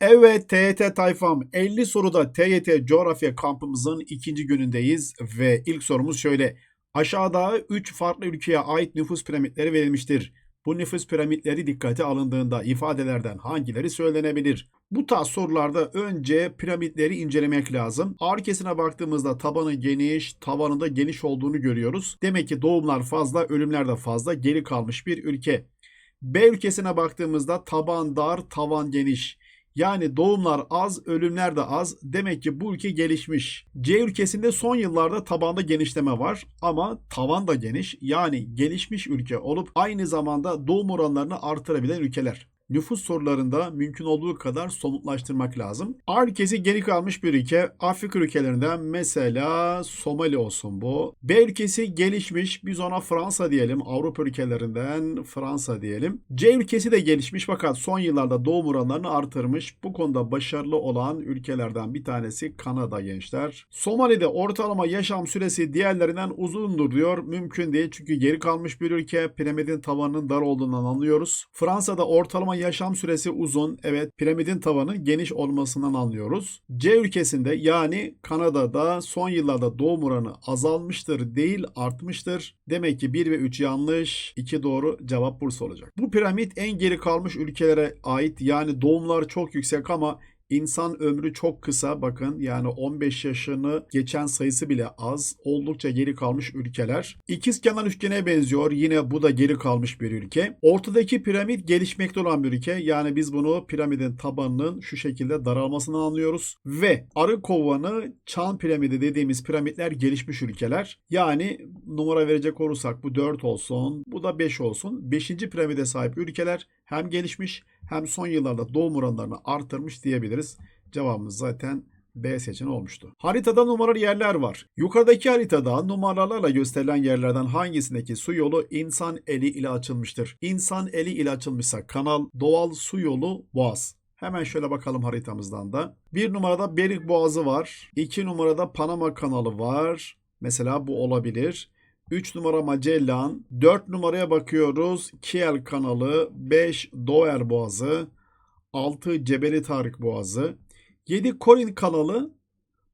Evet TYT tayfam 50 soruda TYT coğrafya kampımızın ikinci günündeyiz ve ilk sorumuz şöyle. Aşağıda 3 farklı ülkeye ait nüfus piramitleri verilmiştir. Bu nüfus piramitleri dikkate alındığında ifadelerden hangileri söylenebilir? Bu tarz sorularda önce piramitleri incelemek lazım. Ağır kesine baktığımızda tabanı geniş, tavanında geniş olduğunu görüyoruz. Demek ki doğumlar fazla, ölümler de fazla, geri kalmış bir ülke. B ülkesine baktığımızda taban dar, tavan geniş. Yani doğumlar az, ölümler de az. Demek ki bu ülke gelişmiş. C ülkesinde son yıllarda tabanda genişleme var ama tavan da geniş. Yani gelişmiş ülke olup aynı zamanda doğum oranlarını artırabilen ülkeler. Nüfus sorularında mümkün olduğu kadar somutlaştırmak lazım. A ülkesi geri kalmış bir ülke. Afrika ülkelerinden mesela Somali olsun bu. B ülkesi gelişmiş. Biz ona Fransa diyelim. Avrupa ülkelerinden Fransa diyelim. C ülkesi de gelişmiş fakat son yıllarda doğum oranlarını artırmış. Bu konuda başarılı olan ülkelerden bir tanesi Kanada gençler. Somali'de ortalama yaşam süresi diğerlerinden uzundur diyor. Mümkün değil çünkü geri kalmış bir ülke. Piramidin tavanının dar olduğundan anlıyoruz. Fransa'da ortalama yaşam süresi uzun. Evet piramidin tavanı geniş olmasından anlıyoruz. C ülkesinde yani Kanada'da son yıllarda doğum oranı azalmıştır değil artmıştır. Demek ki 1 ve 3 yanlış, 2 doğru cevap Bursa olacak. Bu piramit en geri kalmış ülkelere ait yani doğumlar çok yüksek ama İnsan ömrü çok kısa bakın yani 15 yaşını geçen sayısı bile az. Oldukça geri kalmış ülkeler. İkizkenar üçgene benziyor. Yine bu da geri kalmış bir ülke. Ortadaki piramit gelişmekte olan bir ülke. Yani biz bunu piramidin tabanının şu şekilde daralmasını anlıyoruz. Ve arı kovanı çan piramidi dediğimiz piramitler gelişmiş ülkeler. Yani numara verecek olursak bu 4 olsun. Bu da 5 olsun. 5. piramide sahip ülkeler hem gelişmiş hem son yıllarda doğum oranlarını artırmış diyebiliriz. Cevabımız zaten B seçeneği olmuştu. Haritada numaralı yerler var. Yukarıdaki haritada numaralarla gösterilen yerlerden hangisindeki su yolu insan eli ile açılmıştır? İnsan eli ile açılmışsa kanal, doğal su yolu, boğaz. Hemen şöyle bakalım haritamızdan da. Bir numarada Berik Boğazı var. İki numarada Panama Kanalı var. Mesela bu olabilir. 3 numara Magellan, 4 numaraya bakıyoruz Kiel kanalı, 5 Doer Boğazı, 6 Cebeli Tarık Boğazı, 7 Korin kanalı.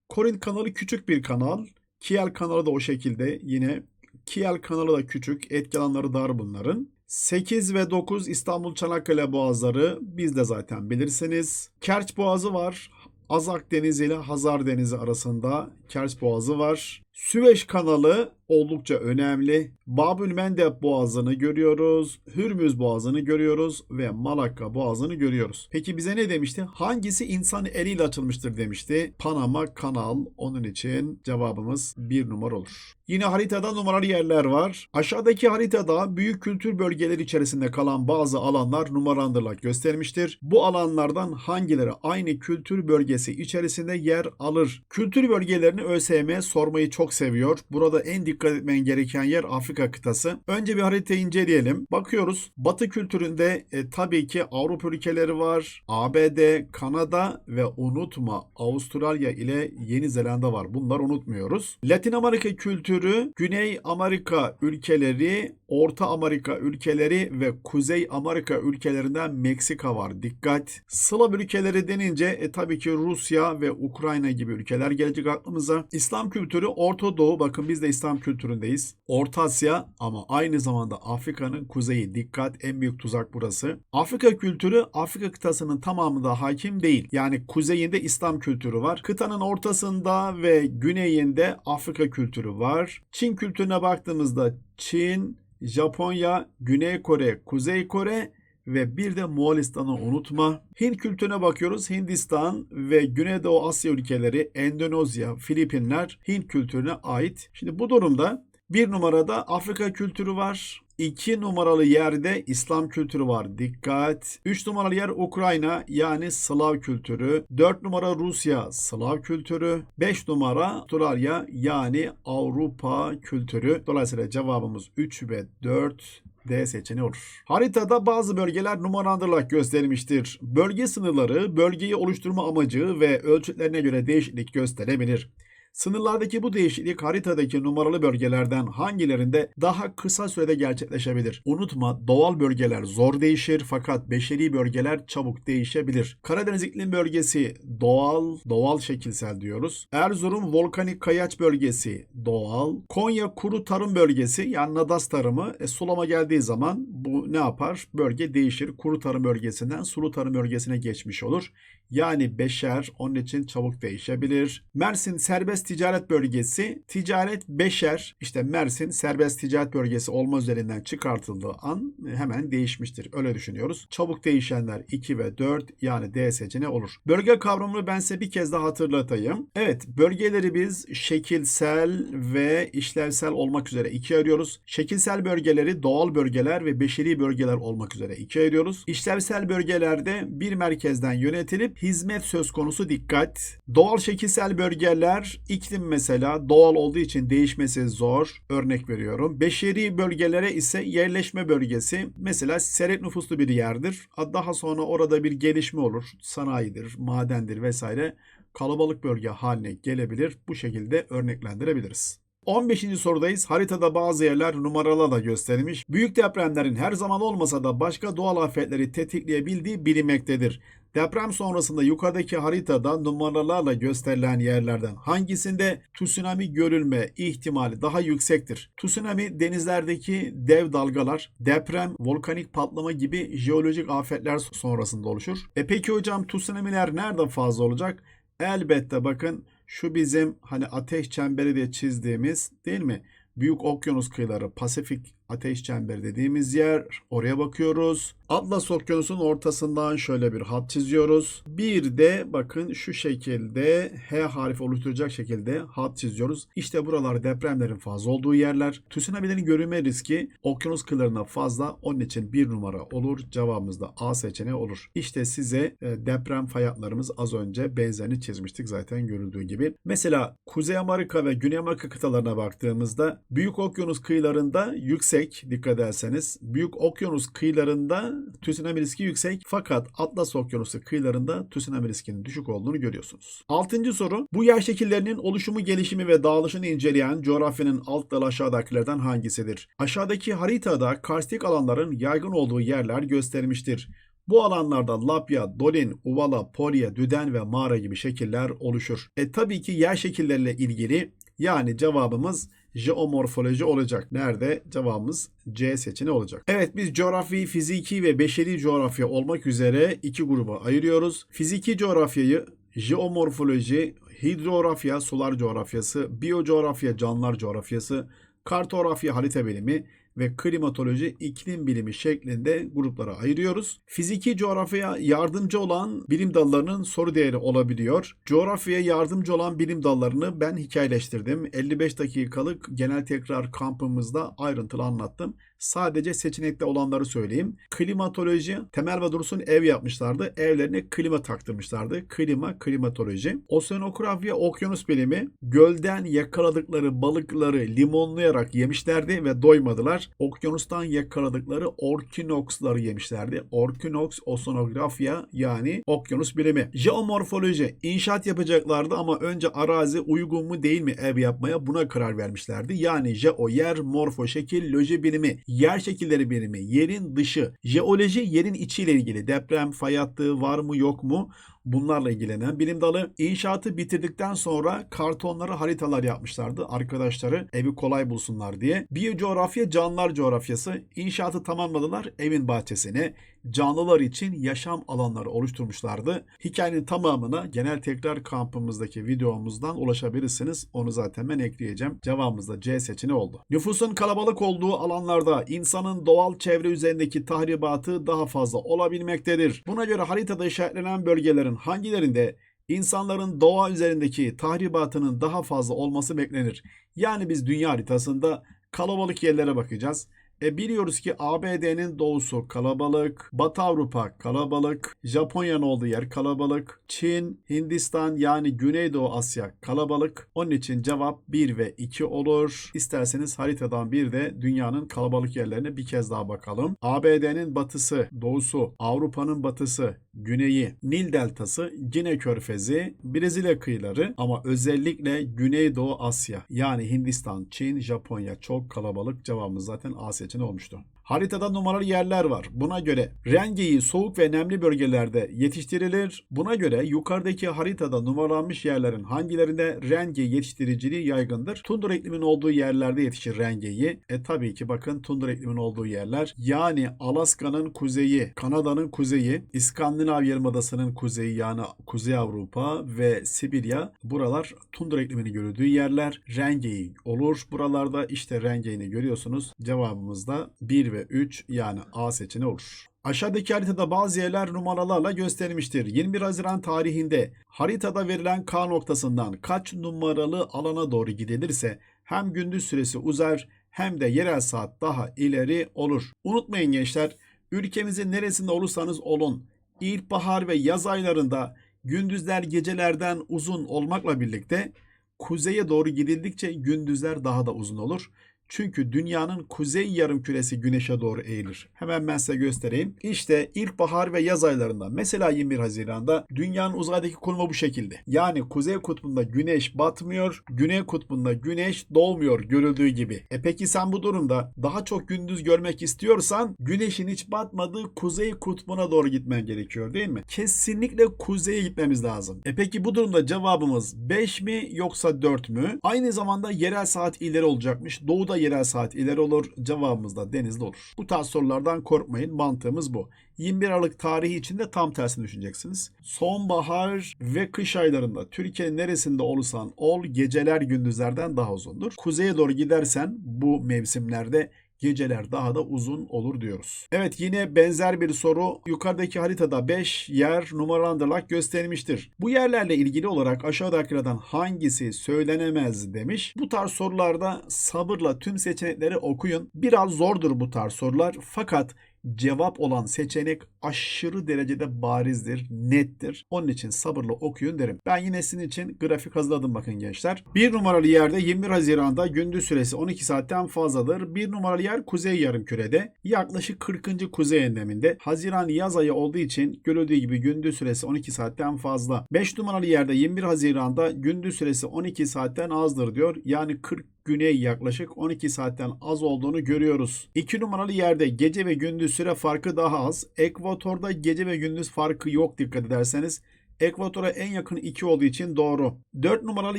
Korin kanalı küçük bir kanal. Kiel kanalı da o şekilde yine. Kiel kanalı da küçük. Etki alanları dar bunların. 8 ve 9 İstanbul Çanakkale boğazları biz de zaten bilirsiniz. Kerç Boğazı var. Azak Denizi ile Hazar Denizi arasında Kerç Boğazı var. Süveyş kanalı oldukça önemli. Babül Mendeb Boğazı'nı görüyoruz. Hürmüz Boğazı'nı görüyoruz ve Malakka Boğazı'nı görüyoruz. Peki bize ne demişti? Hangisi insan eliyle açılmıştır demişti. Panama Kanal. Onun için cevabımız bir numara olur. Yine haritada numaralı yerler var. Aşağıdaki haritada büyük kültür bölgeleri içerisinde kalan bazı alanlar numaralandırılarak göstermiştir. Bu alanlardan hangileri aynı kültür bölgesi içerisinde yer alır? Kültür bölgelerini ÖSYM sormayı çok seviyor. Burada en dikkat etmen gereken yer Afrika kıtası. Önce bir haritayı inceleyelim. Bakıyoruz. Batı kültüründe e, tabii ki Avrupa ülkeleri var. ABD, Kanada ve unutma Avustralya ile Yeni Zelanda var. Bunları unutmuyoruz. Latin Amerika kültürü Güney Amerika ülkeleri, Orta Amerika ülkeleri ve Kuzey Amerika ülkelerinden Meksika var. Dikkat. Slav ülkeleri denince e, tabii ki Rusya ve Ukrayna gibi ülkeler gelecek aklımıza. İslam kültürü Orta Doğu. Bakın biz de İslam kültüründeyiz. Orta Asya ama aynı zamanda Afrika'nın kuzeyi. Dikkat en büyük tuzak burası. Afrika kültürü Afrika kıtasının tamamında hakim değil. Yani kuzeyinde İslam kültürü var. Kıtanın ortasında ve güneyinde Afrika kültürü var. Çin kültürüne baktığımızda Çin, Japonya, Güney Kore, Kuzey Kore ve bir de Moğolistan'ı unutma. Hint kültürüne bakıyoruz. Hindistan ve Güneydoğu Asya ülkeleri, Endonezya, Filipinler Hint kültürüne ait. Şimdi bu durumda bir numarada Afrika kültürü var. 2 numaralı yerde İslam kültürü var. Dikkat. 3 numaralı yer Ukrayna yani Slav kültürü. 4 numara Rusya Slav kültürü. 5 numara Avustralya yani Avrupa kültürü. Dolayısıyla cevabımız 3 ve 4 D seçeneği olur. Haritada bazı bölgeler numaralandırılarak gösterilmiştir. Bölge sınırları bölgeyi oluşturma amacı ve ölçütlerine göre değişiklik gösterebilir. Sınırlardaki bu değişiklik haritadaki numaralı bölgelerden hangilerinde daha kısa sürede gerçekleşebilir? Unutma doğal bölgeler zor değişir fakat beşeri bölgeler çabuk değişebilir. Karadeniz iklim bölgesi doğal, doğal şekilsel diyoruz. Erzurum volkanik kayaç bölgesi doğal. Konya kuru tarım bölgesi yani nadas tarımı e, sulama geldiği zaman bu ne yapar? Bölge değişir. Kuru tarım bölgesinden sulu tarım bölgesine geçmiş olur. Yani beşer onun için çabuk değişebilir. Mersin serbest ticaret bölgesi ticaret beşer işte Mersin serbest ticaret bölgesi olma üzerinden çıkartıldığı an hemen değişmiştir. Öyle düşünüyoruz. Çabuk değişenler 2 ve 4 yani D seçeneği olur. Bölge kavramını ben size bir kez daha hatırlatayım. Evet bölgeleri biz şekilsel ve işlevsel olmak üzere ikiye ayırıyoruz. Şekilsel bölgeleri doğal bölgeler ve beşeri bölgeler olmak üzere ikiye ayırıyoruz. İşlevsel bölgelerde bir merkezden yönetilip hizmet söz konusu dikkat. Doğal şekilsel bölgeler iklim mesela doğal olduğu için değişmesi zor. Örnek veriyorum. Beşeri bölgelere ise yerleşme bölgesi mesela seret nüfuslu bir yerdir. Daha sonra orada bir gelişme olur. Sanayidir, madendir vesaire kalabalık bölge haline gelebilir. Bu şekilde örneklendirebiliriz. 15. sorudayız. Haritada bazı yerler numaralı da gösterilmiş. Büyük depremlerin her zaman olmasa da başka doğal afetleri tetikleyebildiği bilinmektedir. Deprem sonrasında yukarıdaki haritada numaralarla gösterilen yerlerden hangisinde tsunami görülme ihtimali daha yüksektir? Tsunami denizlerdeki dev dalgalar, deprem, volkanik patlama gibi jeolojik afetler sonrasında oluşur. E peki hocam tsunamiler nerede fazla olacak? Elbette bakın şu bizim hani ateş çemberi diye çizdiğimiz değil mi? Büyük okyanus kıyıları, Pasifik ateş çemberi dediğimiz yer. Oraya bakıyoruz. Atlas Okyanusu'nun ortasından şöyle bir hat çiziyoruz. Bir de bakın şu şekilde H harfi oluşturacak şekilde hat çiziyoruz. İşte buralar depremlerin fazla olduğu yerler. Tsunami'lerin görülme riski okyanus kıyılarına fazla. Onun için bir numara olur. Cevabımız da A seçeneği olur. İşte size e, deprem fay hatlarımız az önce benzerini çizmiştik zaten görüldüğü gibi. Mesela Kuzey Amerika ve Güney Amerika kıtalarına baktığımızda Büyük Okyanus kıyılarında yüksek dikkat ederseniz. Büyük Okyanus kıyılarında tsunami riski yüksek fakat Atlas Okyanusu kıyılarında tsunami riskinin düşük olduğunu görüyorsunuz. Altıncı soru. Bu yer şekillerinin oluşumu, gelişimi ve dağılışını inceleyen coğrafyanın alt dalı aşağıdakilerden hangisidir? Aşağıdaki haritada karstik alanların yaygın olduğu yerler gösterilmiştir. Bu alanlarda lapya, dolin, uvala, polya, düden ve mağara gibi şekiller oluşur. E tabii ki yer şekilleriyle ilgili yani cevabımız jeomorfoloji olacak. Nerede? Cevabımız C seçeneği olacak. Evet biz coğrafi, fiziki ve beşeri coğrafya olmak üzere iki gruba ayırıyoruz. Fiziki coğrafyayı jeomorfoloji, hidrografya, sular coğrafyası, biyocoğrafya, canlılar coğrafyası, kartografya, harita bilimi ve klimatoloji iklim bilimi şeklinde gruplara ayırıyoruz. Fiziki coğrafyaya yardımcı olan bilim dallarının soru değeri olabiliyor. Coğrafyaya yardımcı olan bilim dallarını ben hikayeleştirdim. 55 dakikalık genel tekrar kampımızda ayrıntılı anlattım. Sadece seçenekte olanları söyleyeyim. Klimatoloji, Temel ve Dursun ev yapmışlardı. Evlerine klima taktırmışlardı. Klima, klimatoloji. Oseanografya, okyanus bilimi. Gölden yakaladıkları balıkları limonlayarak yemişlerdi ve doymadılar. Okyanustan yakaladıkları orkinoksları yemişlerdi. Orkinoks, oseanografya yani okyanus bilimi. Jeomorfoloji, inşaat yapacaklardı ama önce arazi uygun mu değil mi ev yapmaya buna karar vermişlerdi. Yani jeo yer, morfo şekil, loji bilimi yer şekilleri bilimi, yerin dışı, jeoloji yerin içiyle ilgili deprem, fay hattı var mı yok mu bunlarla ilgilenen bilim dalı. İnşaatı bitirdikten sonra kartonları haritalar yapmışlardı arkadaşları evi kolay bulsunlar diye. Biyocoğrafya canlılar coğrafyası inşaatı tamamladılar evin bahçesine canlılar için yaşam alanları oluşturmuşlardı. Hikayenin tamamına genel tekrar kampımızdaki videomuzdan ulaşabilirsiniz. Onu zaten ben ekleyeceğim. Cevabımız da C seçeneği oldu. Nüfusun kalabalık olduğu alanlarda insanın doğal çevre üzerindeki tahribatı daha fazla olabilmektedir. Buna göre haritada işaretlenen bölgelerin hangilerinde insanların doğa üzerindeki tahribatının daha fazla olması beklenir. Yani biz dünya haritasında kalabalık yerlere bakacağız. E biliyoruz ki ABD'nin doğusu kalabalık, Batı Avrupa kalabalık, Japonya'nın olduğu yer kalabalık, Çin, Hindistan yani Güneydoğu Asya kalabalık. Onun için cevap 1 ve 2 olur. İsterseniz haritadan bir de dünyanın kalabalık yerlerine bir kez daha bakalım. ABD'nin batısı, doğusu, Avrupa'nın batısı, güneyi, Nil Deltası, Gine Körfezi, Brezilya kıyıları ama özellikle Güneydoğu Asya yani Hindistan, Çin, Japonya çok kalabalık cevabımız zaten A seçeneği olmuştu. Haritada numaralı yerler var. Buna göre rengeyi soğuk ve nemli bölgelerde yetiştirilir. Buna göre yukarıdaki haritada numaralanmış yerlerin hangilerinde renge yetiştiriciliği yaygındır? Tundra iklimin olduğu yerlerde yetişir rengeyi. E tabii ki bakın tundra iklimin olduğu yerler. Yani Alaska'nın kuzeyi, Kanada'nın kuzeyi, İskandinav Yarımadası'nın kuzeyi yani Kuzey Avrupa ve Sibirya buralar tundra iklimini görüldüğü yerler. Rengeyi olur. Buralarda işte rengeyini görüyorsunuz. Cevabımız da 1 ve 3 yani A seçeneği olur. Aşağıdaki haritada bazı yerler numaralarla gösterilmiştir. 21 Haziran tarihinde haritada verilen K noktasından kaç numaralı alana doğru gidilirse hem gündüz süresi uzar hem de yerel saat daha ileri olur. Unutmayın gençler, ülkemizin neresinde olursanız olun, ilkbahar ve yaz aylarında gündüzler gecelerden uzun olmakla birlikte kuzeye doğru gidildikçe gündüzler daha da uzun olur. Çünkü dünyanın kuzey yarımküresi güneşe doğru eğilir. Hemen ben size göstereyim. İşte ilkbahar ve yaz aylarında mesela 21 Haziran'da dünyanın uzaydaki konumu bu şekilde. Yani kuzey kutbunda güneş batmıyor, güney kutbunda güneş doğmuyor görüldüğü gibi. E peki sen bu durumda daha çok gündüz görmek istiyorsan güneşin hiç batmadığı kuzey kutbuna doğru gitmen gerekiyor değil mi? Kesinlikle kuzeye gitmemiz lazım. E peki bu durumda cevabımız 5 mi yoksa 4 mü? Aynı zamanda yerel saat ileri olacakmış. Doğuda yerel saat ileri olur. Cevabımız da denizde olur. Bu tarz sorulardan korkmayın. Mantığımız bu. 21 Aralık tarihi içinde tam tersini düşüneceksiniz. Sonbahar ve kış aylarında Türkiye'nin neresinde olursan ol geceler gündüzlerden daha uzundur. Kuzeye doğru gidersen bu mevsimlerde geceler daha da uzun olur diyoruz. Evet yine benzer bir soru. Yukarıdaki haritada 5 yer numaralandırılarak gösterilmiştir. Bu yerlerle ilgili olarak aşağıdakilerden hangisi söylenemez demiş. Bu tarz sorularda sabırla tüm seçenekleri okuyun. Biraz zordur bu tarz sorular fakat cevap olan seçenek aşırı derecede barizdir, nettir. Onun için sabırla okuyun derim. Ben yine sizin için grafik hazırladım bakın gençler. Bir numaralı yerde 21 Haziran'da gündüz süresi 12 saatten fazladır. Bir numaralı yer kuzey yarımkürede. Yaklaşık 40. kuzey enleminde. Haziran yaz ayı olduğu için görüldüğü gibi gündüz süresi 12 saatten fazla. 5 numaralı yerde 21 Haziran'da gündüz süresi 12 saatten azdır diyor. Yani 40 güney yaklaşık 12 saatten az olduğunu görüyoruz. 2 numaralı yerde gece ve gündüz süre farkı daha az. Ekvatorda gece ve gündüz farkı yok dikkat ederseniz. Ekvatora en yakın 2 olduğu için doğru. 4 numaralı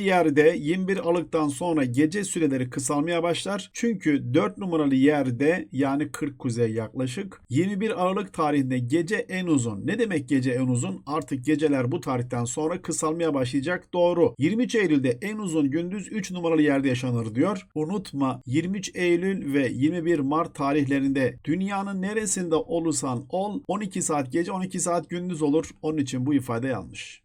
yerde 21 Aralık'tan sonra gece süreleri kısalmaya başlar. Çünkü 4 numaralı yerde yani 40 kuzey yaklaşık 21 Aralık tarihinde gece en uzun. Ne demek gece en uzun? Artık geceler bu tarihten sonra kısalmaya başlayacak. Doğru. 23 Eylül'de en uzun gündüz 3 numaralı yerde yaşanır diyor. Unutma 23 Eylül ve 21 Mart tarihlerinde dünyanın neresinde olursan ol 12 saat gece 12 saat gündüz olur. Onun için bu ifade yanlış.